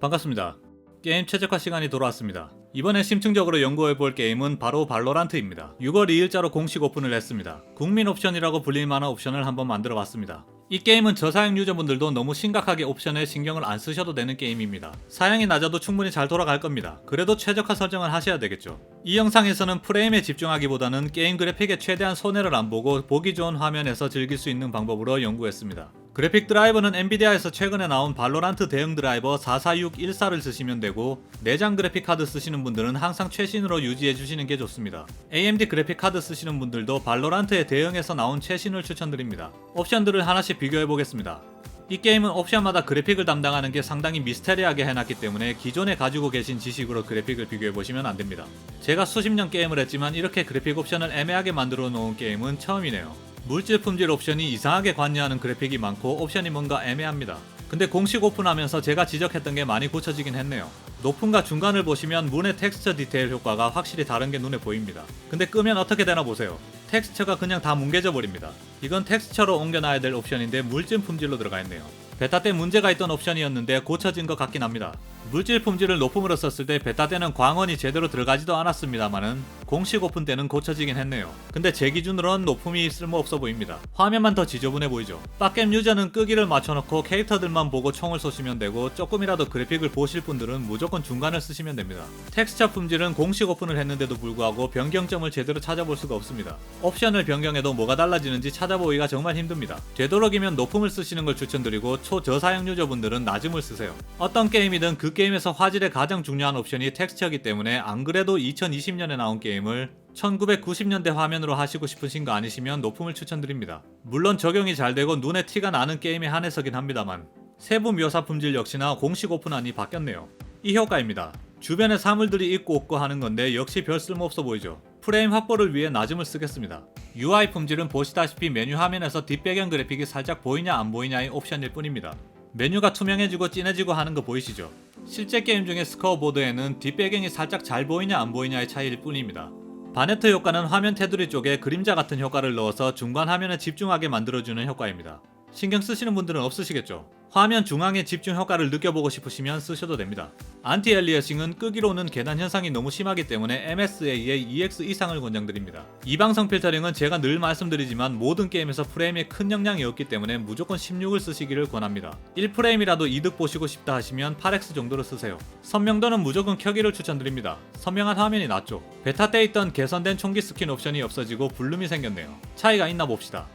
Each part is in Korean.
반갑습니다. 게임 최적화 시간이 돌아왔습니다. 이번에 심층적으로 연구해볼 게임은 바로 발로란트입니다. 6월 2일자로 공식 오픈을 했습니다. 국민 옵션이라고 불릴 만한 옵션을 한번 만들어 봤습니다. 이 게임은 저사양 유저분들도 너무 심각하게 옵션에 신경을 안 쓰셔도 되는 게임입니다. 사양이 낮아도 충분히 잘 돌아갈 겁니다. 그래도 최적화 설정을 하셔야 되겠죠. 이 영상에서는 프레임에 집중하기보다는 게임 그래픽에 최대한 손해를 안 보고 보기 좋은 화면에서 즐길 수 있는 방법으로 연구했습니다. 그래픽 드라이버는 엔비디아에서 최근에 나온 발로란트 대응 드라이버 44614를 쓰시면 되고 내장 그래픽 카드 쓰시는 분들은 항상 최신으로 유지해 주시는 게 좋습니다. AMD 그래픽 카드 쓰시는 분들도 발로란트에 대응해서 나온 최신을 추천드립니다. 옵션들을 하나씩 비교해 보겠습니다. 이 게임은 옵션마다 그래픽을 담당하는 게 상당히 미스테리하게 해놨기 때문에 기존에 가지고 계신 지식으로 그래픽을 비교해 보시면 안 됩니다. 제가 수십 년 게임을 했지만 이렇게 그래픽 옵션을 애매하게 만들어 놓은 게임은 처음이네요. 물질 품질 옵션이 이상하게 관여하는 그래픽이 많고 옵션이 뭔가 애매합니다. 근데 공식 오픈하면서 제가 지적했던 게 많이 고쳐지긴 했네요. 높음과 중간을 보시면 문의 텍스처 디테일 효과가 확실히 다른 게 눈에 보입니다. 근데 끄면 어떻게 되나 보세요. 텍스처가 그냥 다 뭉개져 버립니다. 이건 텍스처로 옮겨놔야 될 옵션인데 물질 품질로 들어가 있네요. 베타 때 문제가 있던 옵션이었는데 고쳐진 것 같긴 합니다. 물질 품질을 높음으로 썼을 때 베타 때는 광원이 제대로 들어가지도 않았습니다만은 공식 오픈 때는 고쳐지긴 했네요. 근데 제 기준으로는 높음이 쓸모없어 보입니다. 화면만 더 지저분해 보이죠. 빡겜 유저는 끄기를 맞춰놓고 캐릭터들만 보고 총을 쏘시면 되고 조금이라도 그래픽을 보실 분들은 무조건 중간을 쓰시면 됩니다. 텍스처 품질은 공식 오픈을 했는데도 불구하고 변경점을 제대로 찾아볼 수가 없습니다. 옵션을 변경해도 뭐가 달라지는지 찾아보기가 정말 힘듭니다. 되도록이면 높음을 쓰시는 걸 추천드리고 초저사양 유저분들은 낮음을 쓰세요. 어떤 게임이든 그 게임에서 화질에 가장 중요한 옵션이 텍스처이기 때문에 안 그래도 2020년에 나온 게임을 1990년대 화면으로 하시고 싶으신 거 아니시면 높음을 추천드립니다. 물론 적용이 잘 되고 눈에 티가 나는 게임에 한해서긴 합니다만 세부 묘사 품질 역시나 공식 오픈안이 바뀌었네요. 이 효과입니다. 주변에 사물들이 있고 없고 하는 건데 역시 별 쓸모없어 보이죠. 프레임 확보를 위해 낮음을 쓰겠습니다. UI 품질은 보시다시피 메뉴 화면에서 뒷배경 그래픽이 살짝 보이냐 안 보이냐의 옵션일 뿐입니다. 메뉴가 투명해지고 진해지고 하는 거 보이시죠? 실제 게임 중에 스코어 보드에는 뒷배경이 살짝 잘 보이냐 안 보이냐의 차이일 뿐입니다. 바네트 효과는 화면 테두리 쪽에 그림자 같은 효과를 넣어서 중간 화면에 집중하게 만들어주는 효과입니다. 신경 쓰시는 분들은 없으시겠죠? 화면 중앙의 집중 효과를 느껴보고 싶으시면 쓰셔도 됩니다. 안티 엘리어싱은 끄기로는 계단 현상이 너무 심하기 때문에 MSA의 EX 이상을 권장드립니다. 이방성 필터링은 제가 늘 말씀드리지만 모든 게임에서 프레임에 큰 영향이 없기 때문에 무조건 16을 쓰시기를 권합니다. 1프레임이라도 이득 보시고 싶다 하시면 8X 정도로 쓰세요. 선명도는 무조건 켜기를 추천드립니다. 선명한 화면이 낫죠. 베타 때 있던 개선된 총기 스킨 옵션이 없어지고 블룸이 생겼네요. 차이가 있나 봅시다.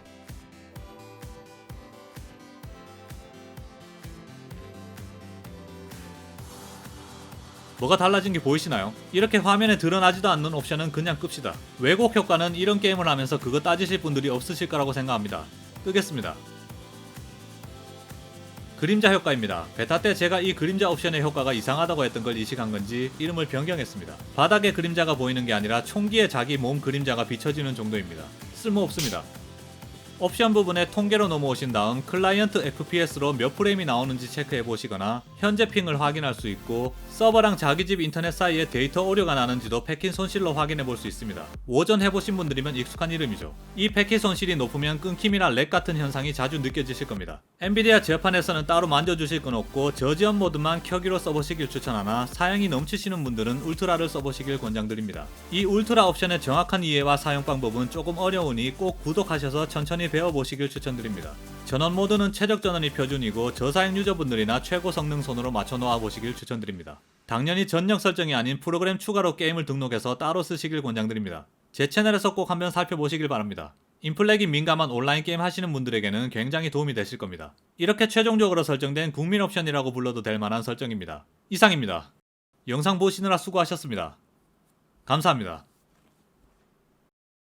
뭐가 달라진 게 보이시나요? 이렇게 화면에 드러나지도 않는 옵션은 그냥 끕시다. 왜곡 효과는 이런 게임을 하면서 그거 따지실 분들이 없으실 거라고 생각합니다. 끄겠습니다. 그림자 효과입니다. 베타 때 제가 이 그림자 옵션의 효과가 이상하다고 했던 걸 인식한 건지 이름을 변경했습니다. 바닥에 그림자가 보이는 게 아니라 총기에 자기 몸 그림자가 비춰지는 정도입니다. 쓸모없습니다. 옵션 부분에 통계로 넘어오신 다음 클라이언트 FPS로 몇 프레임이 나오는지 체크해 보시거나 현재 핑을 확인할 수 있고 서버랑 자기 집 인터넷 사이에 데이터 오류가 나는지도 패킷 손실로 확인해 볼 수 있습니다. 오전 해보신 분들이면 익숙한 이름이죠. 이 패킷 손실이 높으면 끊김이나 렉 같은 현상이 자주 느껴지실 겁니다. 엔비디아 제어판에서는 따로 만져주실 건 없고 저지연 모드만 켜기로 써보시길 추천하나 사양이 넘치시는 분들은 울트라를 써보시길 권장드립니다. 이 울트라 옵션의 정확한 이해와 사용 방법은 조금 어려우니 꼭 구독하셔서 천천히 배워보시길 추천드립니다. 전원 모드는 최적 전원이 표준이고 저사양 유저분들이나 최고 성능 손으로 맞춰 놓아 보시길 추천드립니다. 당연히 전력 설정이 아닌 프로그램 추가로 게임을 등록해서 따로 쓰시길 권장드립니다. 제 채널에서 꼭 한번 살펴보시길 바랍니다. 인플렉이 민감한 온라인 게임 하시는 분들에게는 굉장히 도움이 되실 겁니다. 이렇게 최종적으로 설정된 국민 옵션이라고 불러도 될 만한 설정입니다. 이상입니다. 영상 보시느라 수고하셨습니다. 감사합니다.